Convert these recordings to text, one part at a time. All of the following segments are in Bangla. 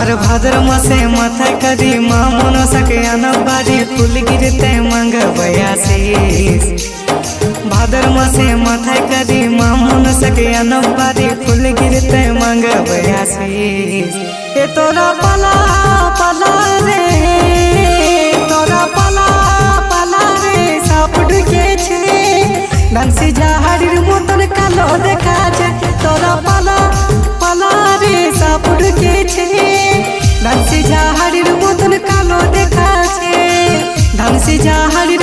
আর ভাদ্র মাসে মাথায় করি মা মনসাকে আনবারি ফুল গিরতে মাঙ্গ বয়াসিস ভাদর মাসে মাথায় করি মা মনসাকে আনবারি ফুল গিরতে মাঙ্গ বয়াসিস এ তোরা পালা পালা রে, তোরা পালা পালা রে, সাপ ঢুকেছে ডান্সি জাহাড়ির মতন কালো দেখাছে তোরা পালা পালা রে, সাপ ঢুকেছে ডান্সি জাহাড়ির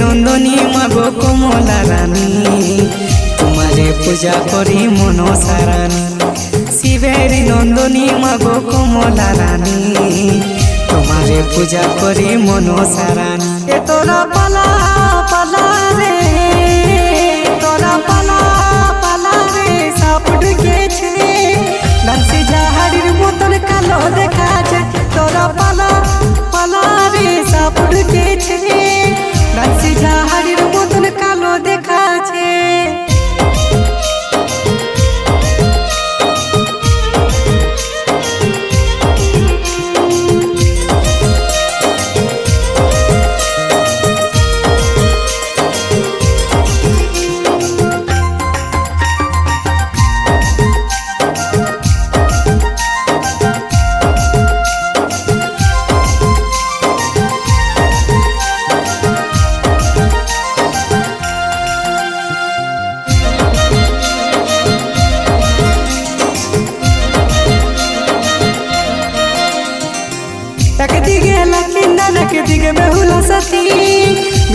নন্দনী, মাগো কমলা রানী। তোমারে পূজা করি মন সারানি শিবের নন্দনী, মাগো কমলা রানী। তোমারে পূজা করি মন সারানি এ তোরা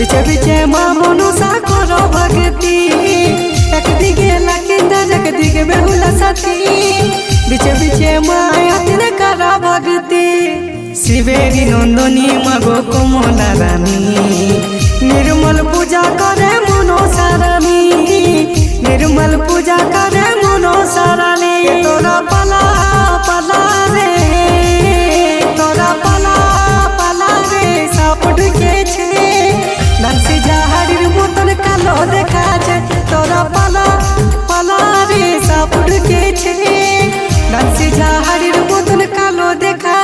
বিছে বিছে মা মনুষা করো ভক্তি। একদিকে লক্ষ্মীন্দর একদিকে বেহুলা সতী বিছে বিছে মা আতির করা ভক্তি। শিবেরি নন্দনী, মাগো কমলা রানী। নির্মল পূজা করে মনসা রানী নির্মল পূজা করে মনসা পাহাড়ির মতন কালো দেখা যায় তোরা পালা পালা রে সাপুট গেছে নাচি ঝাহাড়ির মতন কালো দেখা